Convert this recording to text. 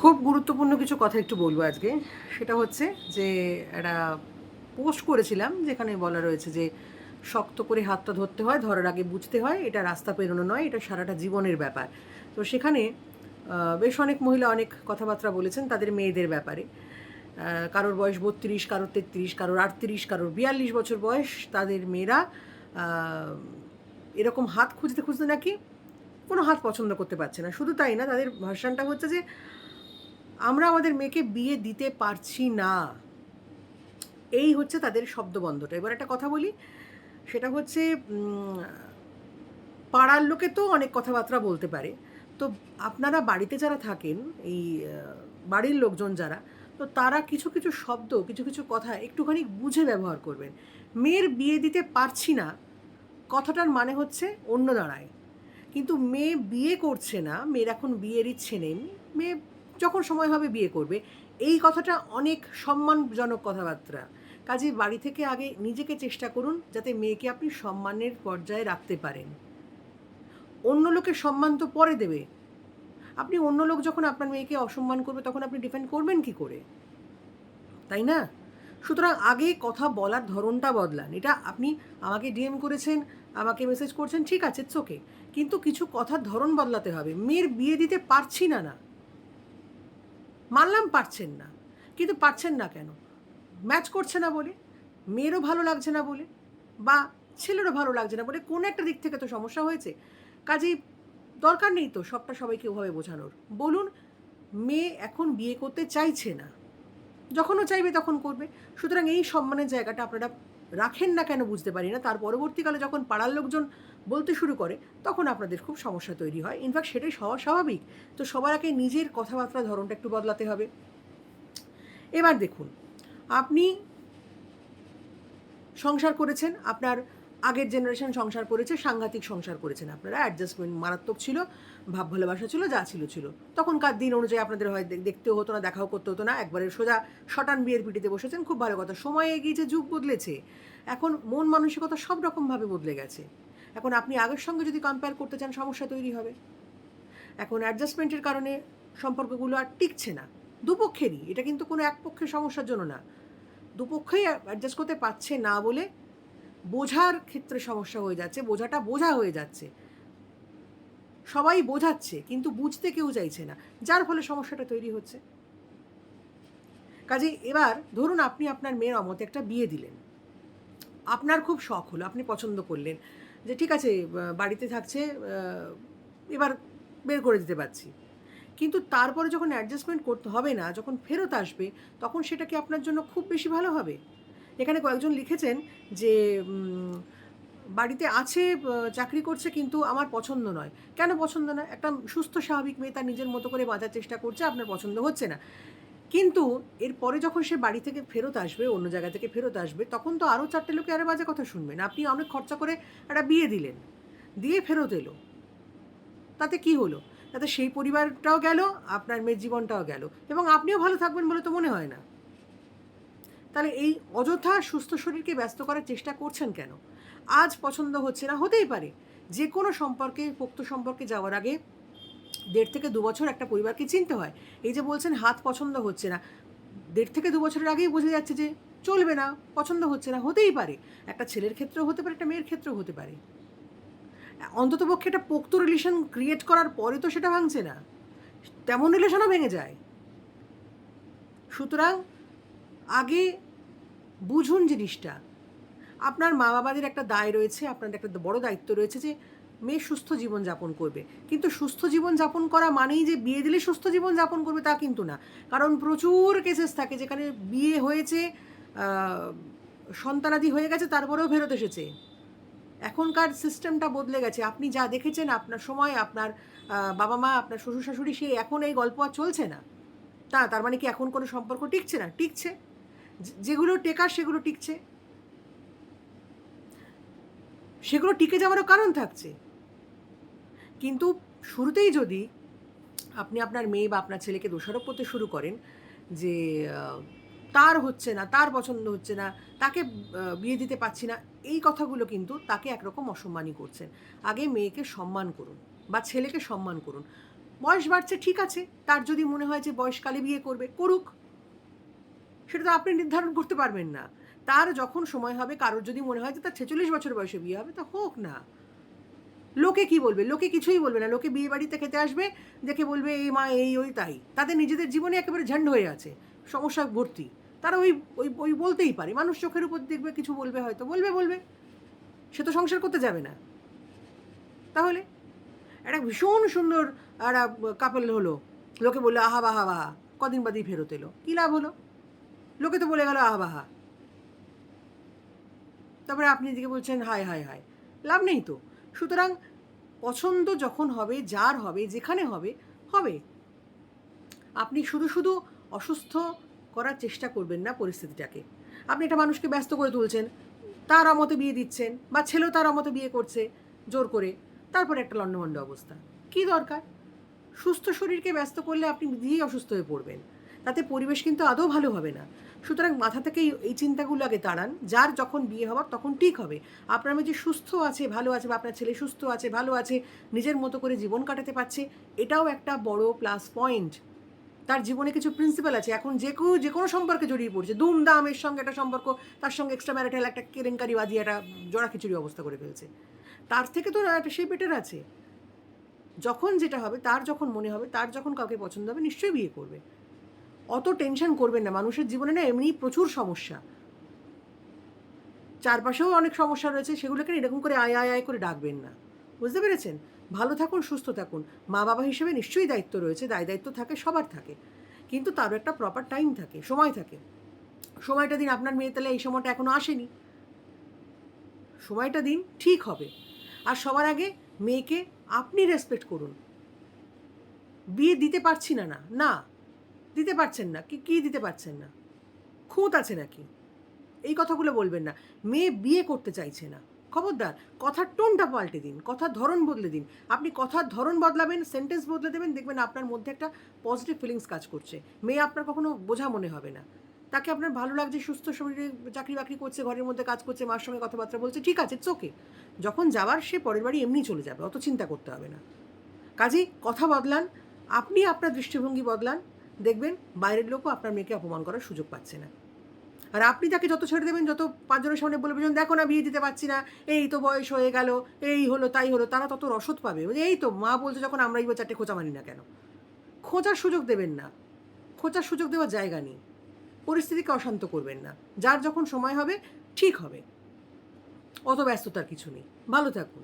খুব গুরুত্বপূর্ণ কিছু কথা একটু বলব আজকে। সেটা হচ্ছে যে, একটা পোস্ট করেছিলাম যেখানে বলা রয়েছে যে, শক্ত করে হাতটা ধরতে হয়, ধরার আগে বুঝতে হয়, এটা রাস্তা পেরোনো নয়, এটা সারাটা জীবনের ব্যাপার। তো সেখানে বেশ অনেক মহিলা অনেক কথাবার্তা বলেছেন তাদের মেয়েদের ব্যাপারে। কারোর বয়স বত্রিশ, কারোর তেত্রিশ, কারোর আটত্রিশ, কারোর বিয়াল্লিশ বছর বয়স, তাদের মেয়েরা এরকম হাত খুঁজতে খুঁজতে নাকি কোনো হাত পছন্দ করতে পারছে না। শুধু তাই না, তাদের ভার্সানটা হচ্ছে যে আমরা আমাদের মেয়েকে বিয়ে দিতে পারছি না। এই হচ্ছে তাদের শব্দবন্ধটা। এবার একটা কথা বলি, সেটা হচ্ছে পাড়ার লোকে তো অনেক কথাবার্তা বলতে পারে। তো আপনারা বাড়িতে যারা থাকেন, এই বাড়ির লোকজন যারা, তো তারা কিছু কিছু শব্দ, কিছু কিছু কথা একটুখানি বুঝে ব্যবহার করবেন। মেয়ের বিয়ে দিতে পারছি না, কথাটার মানে হচ্ছে অন্য দাঁড়ায়। কিন্তু মেয়ে বিয়ে করছে না, মেয়ের এখন বিয়ের ইচ্ছে নেই, মেয়ে যখন সময় হবে বিয়ে করবে। এই কথাটা অনেক সম্মানজনক কথাবার্তা। কাজে বাড়ি থেকে আগে নিজেকে চেষ্টা করুন যাতে মেয়েকে আপনি সম্মানের পর্যায়ে রাখতে পারেন। অন্য লোকের সম্মান তো পরে দেবে। আপনি অন্য লোক যখন আপনার মেয়েকে অসম্মান করবে, তখন আপনি ডিফেন্ড করবেন কি করে? তাই না? সুতরাং আগে কথা বলার ধরনটা বদলান। এটা আপনি আমাকে ডিএম করেছেন, আমাকে মেসেজ করছেন, ঠিক আছে চোখে কিন্তু কিছু কথার ধরন বদলাতে হবে। মেয়ের বিয়ে দিতে পারছি না না। মানলাম পারছেন না। কিন্তু পারছেন না কেন? ম্যাচ করছে না বলে, মেয়েরও ভালো লাগছে না বলে, বা ছেলেরও ভালো লাগছে না বলে কোনো একটা দিক থেকে তো সমস্যা হয়েছে। কাজেই দরকার নেই তো সবটা সবাইকে ওভাবে বোঝানোর। বলুন, মেয়ে এখন বিয়ে করতে চাইছে না। যখনও চাইবে তখন করবে। সুতরাং এই সম্মানের জায়গাটা আপনারা রাখেন না কেন বুঝতে পারি না। তার পরবর্তীকালে যখন পাড়ার লোকজন বলতে শুরু করে, তখন আপনাদের খুব সমস্যা তৈরি হয়। ইনফ্যাক্ট সেটাই হওয়া স্বাভাবিক। তো সবার আগে নিজের কথাবার্তার ধরনটা একটু বদলাতে হবে। এবার দেখুন, আপনি সংসার করেছেন, আপনার আগের জেনারেশন সংসার করেছে, সাংঘাতিক সংসার করেছেন আপনারা। অ্যাডজাস্টমেন্ট মারাত্মক ছিল, ভাব ভালোবাসা ছিল, যা ছিল ছিল। তখনকার দিন অনুযায়ী আপনাদের হয় দেখতেও হতো না, দেখাও করতে হতো না। একবারে সোজা শটান বিয়ের পিটিতে বসেছেন, খুব ভালো কথা। সময় এগিয়েছে যুগ বদলেছে, এখন মন মানসিকতা সব রকমভাবে বদলে গেছে। এখন আপনি আগের সঙ্গে যদি কম্পেয়ার করতে চান, সমস্যা তৈরি হবে। এখন অ্যাডজাস্টমেন্টের কারণে সম্পর্কগুলো আর টিকছে না। দুপক্ষেরই। এটা কিন্তু কোনো এক পক্ষের সমস্যার জন্য না। দুপক্ষেই অ্যাডজাস্ট করতে পারছে না বলে বোঝার ক্ষেত্রে সমস্যা হয়ে যাচ্ছে, বোঝাটা বোঝা হয়ে যাচ্ছে। সবাই বোঝাচ্ছে, কিন্তু বুঝতে কেউ চাইছে না। যার ফলে সমস্যাটা তৈরি হচ্ছে। কাজে এবার ধরুন আপনি আপনার মেয়ের অমতে একটা বিয়ে দিলেন। আপনার খুব শখ হলো, আপনি পছন্দ করলেন। যে ঠিক আছে বাড়িতে থাকছে এবার বের করে দিতে পারছি। কিন্তু তারপরে যখন অ্যাডজাস্টমেন্ট করতে হবে না, যখন ফেরত আসবে, তখন সেটা কি আপনার জন্য খুব বেশি ভালো হবে? এখানে কয়েকজন লিখেছেন যে বাড়িতে আছে চাকরি করছে, কিন্তু আমার পছন্দ নয়। কেন পছন্দ না? একটা সুস্থ, স্বাভাবিক মেয়ে তার নিজের মতো করে বাঁচার চেষ্টা করছে, আপনার পছন্দ হচ্ছে না। কিন্তু এরপরে যখন সে বাড়ি থেকে ফেরত আসবে, অন্য জায়গা থেকে ফেরত আসবে, তখন তো আরও চারটে লোকে আরে বাজে কথা শুনবেন। আপনি অনেক খরচা করে একটা বিয়ে দিলেন, দিয়ে ফেরত এলো। তাতে কি হলো? তাতে সেই পরিবারটাও গেল, আপনার মেয়ের জীবনটাও গেল, এবং আপনিও ভালো থাকবেন বলে তো মনে হয় না। তাহলে এই অযথা সুস্থ শরীরকে ব্যস্ত করার চেষ্টা করছেন কেন? আজ পছন্দ হচ্ছে না, হতেই পারে। যে কোনো সম্পর্কে, পোক্ত সম্পর্কে যাওয়ার আগে দেড় থেকে দু বছর একটা পরিবারকে চিনতে হয়। এই যে বলছেন, হাত পছন্দ হচ্ছে না। দেড় থেকে দু বছরের আগেই বোঝা যাচ্ছে যে চলবে না, পছন্দ হচ্ছে না, হতেই পারে। একটা ছেলের ক্ষেত্রেও হতে পারে, একটা মেয়ের ক্ষেত্রেও হতে পারে। অন্ততপক্ষে একটা পোক্ত রিলেশন ক্রিয়েট করার পরে তো সেটা ভাঙছে না। তেমন রিলেশনও ভেঙে যায়। সুতরাং আগে বুঝুন জিনিসটা। আপনার মা বাবাদের একটা দায় রয়েছে আপনার একটা বড় দায়িত্ব রয়েছে যে মেয়ে সুস্থ জীবন যাপন করবে। কিন্তু সুস্থ জীবন যাপন করা মানেই যে বিয়ে দিলে সুস্থ জীবন যাপন করবে তা কিন্তু না। কারণ প্রচুর কেসেস থাকে যেখানে বিয়ে হয়েছে সন্তানাদি হয়ে গেছে, তারপরেও ফেরত এসেছে। এখনকার সিস্টেমটা বদলে গেছে। আপনি যা দেখেছেন, আপনার সময়, আপনার বাবা মা, আপনার শ্বশুর শাশুড়ি সে এখন এই গল্প আর চলছে না। তা, তার মানে কি এখন কোনো সম্পর্ক টিকছে না? টিকছে। যেগুলো টেকার, সেগুলো টিকছে। সেগুলো টিকে যাওয়ারও কারণ থাকছে। কিন্তু শুরুতেই যদি আপনি আপনার মেয়ে বা আপনার ছেলেকে দোষারোপ করতে শুরু করেন যে তার হচ্ছে না, তার পছন্দ হচ্ছে না, তাকে বিয়ে দিতে পারছি না, এই কথাগুলো কিন্তু তাকে একরকম অসম্মানই করছেন। আগে মেয়েকে সম্মান করুন বা ছেলেকে সম্মান করুন। বয়স বাড়ছে, ঠিক আছে, তার যদি মনে হয় যে বয়সকালে বিয়ে করবে, করুক। সেটা তো আপনি নির্ধারণ করতে পারবেন না। তার যখন সময় হবে, কারোর যদি মনে হয় যে তার ছেচল্লিশ বছর বয়সে বিয়ে হবে, তা হোক না। লোকে কি বলবে? লোকে কিছুই বলবে না। লোকে বিয়ে বাড়িতে খেতে আসবে, দেখে বলবে, এই মা, এই, ওই, তাই। তাদের নিজেদের জীবনে একেবারে ঝান্ড হয়ে আছে, সমস্যা ভর্তি। তারা ওই ওই ওই বলতেই পারে। মানুষ চোখের উপর দেখবে, কিছু বলবে হয়তো, বলবে বলবে। সে তো সংসার করতে যাবে না। তাহলে? একটা ভীষণ সুন্দর একটা কাপল হলো। লোকে বলল, আহা, বাহা বাহা, কদিন বাদেই ফেরত এলো। কী লাভ হলো? লোকে তো বলে গেল, আহা, বাহা। তারপরে আপনি এদিকে বলছেন, হায় হায় হায়। লাভ নেই তো। সুতরাং পছন্দ যখন হবে, যার হবে, যেখানে হবে হবে। আপনি শুধু শুধু অসুস্থ করার চেষ্টা করবেন না পরিস্থিতিটাকে। আপনি একটা মানুষকে ব্যস্ত করে তুলছেন, তার আমতে বিয়ে দিচ্ছেন বা ছেলেও তার আমতে বিয়ে করছে জোর করে, তারপরে একটা লণ্ডভণ্ড অবস্থা। কি দরকার? সুস্থ শরীরকে ব্যস্ত করলে আপনি দিয়েই অসুস্থ হয়ে পড়বেন। তাতে পরিবেশ কিন্তু আদৌ ভালো হবে না। সুতরাং মাথা থেকে এই- চিন্তাগুলো আগে তাড়ান যার যখন বিয়ে হওয়ার তখন ঠিক হবে। আপনার মেয়ে যে সুস্থ আছে, ভালো আছে, বা আপনার ছেলে সুস্থ আছে, ভালো আছে, নিজের মতো করে জীবন কাটাতে পারছে, এটাও একটা বড় প্লাস পয়েন্ট তার জীবনে কিছু প্রিন্সিপাল আছে। এখন যে কেউ, যে কোনো সম্পর্কে জড়িয়ে পড়ছে। দুমদাম এর সঙ্গে একটা সম্পর্ক, তার সঙ্গে এক্সট্রা ম্যারিটাল একটা কেলেঙ্কারি বাজিয়ে একটা জোড়া খিচুড়ি অবস্থা করে ফেলছে। তার থেকে তো সে বেটার আছে। যখন যেটা হবে, তার যখন মনে হবে, তার যখন কাউকে পছন্দ হবে, নিশ্চয়ই বিয়ে করবে। অত টেনশন করবেন না। মানুষের জীবনে না এমনি প্রচুর সমস্যা। চারপাশেও অনেক সমস্যা রয়েছে, সেগুলোকে এরকম করে আয় আয় আয় করে ডাকবেন না। বুঝতে পেরেছেন? ভালো থাকুন, সুস্থ থাকুন। মা বাবা হিসেবে নিশ্চয়ই দায়িত্ব রয়েছে, দায়, দায়িত্ব থাকে, সবার থাকে। কিন্তু তারও একটা প্রপার টাইম থাকে, সময় থাকে। সময়টা দিন আপনার মেয়ে তাহলে এই সময়টা এখনও আসেনি। সময়টা দিন ঠিক হবে। আর সবার আগে মেয়েকে আপনি রেসপেক্ট করুন। বিয়ে দিতে পারছি না না না। দিতে পারছেন না। কি, কী দিতে পারছেন না? খুঁত আছে নাকি? এই কথাগুলো বলবেন না। মেয়ে বিয়ে করতে চাইছে না। খবরদার, কথার টোনটা পাল্টে দিন, কথার ধরন বদলে দিন। আপনি কথার ধরন বদলাবেন সেন্টেন্স বদলে দেবেন, দেখবেন আপনার মধ্যে একটা পজিটিভ ফিলিংস কাজ করছে। মেয়ে আপনার কখনো বোঝা মনে হবে না। তাকে আপনার ভালো লাগছে, সুস্থ শরীরে চাকরি বাকরি করছে, ঘরের মধ্যে কাজ করছে, মার সঙ্গে কথাবার্তা বলছে, ঠিক আছে চোখে যখন যাওয়ার সে পরের বাড়ি এমনি চলে যাবে, অত চিন্তা করতে হবে না। কাজেই কথা বদলান, আপনি আপনার দৃষ্টিভঙ্গি বদলান দেখবেন বাইরের লোকও আপনার মেয়েকে অপমান করার সুযোগ পাচ্ছে না। আর আপনি তাকে যত ছেড়ে দেবেন, যত পাঁচজনের সামনে বলবেন যেন দেখো না, বিয়ে দিতে পারছি না, এই তো বয়স হয়ে গেল, এই হলো, তাই হলো, তারা তত রসদ পাবে। এই তো মা বলছে যখন আমরাই বা চারটে খোঁচা মানি না কেন? খোঁজার সুযোগ দেবেন না। খোঁজার সুযোগ দেওয়ার জায়গা নেই। পরিস্থিতিকে অশান্ত করবেন না। যার যখন সময় হবে, ঠিক হবে। অত ব্যস্ততার কিছু নেই। ভালো থাকুন।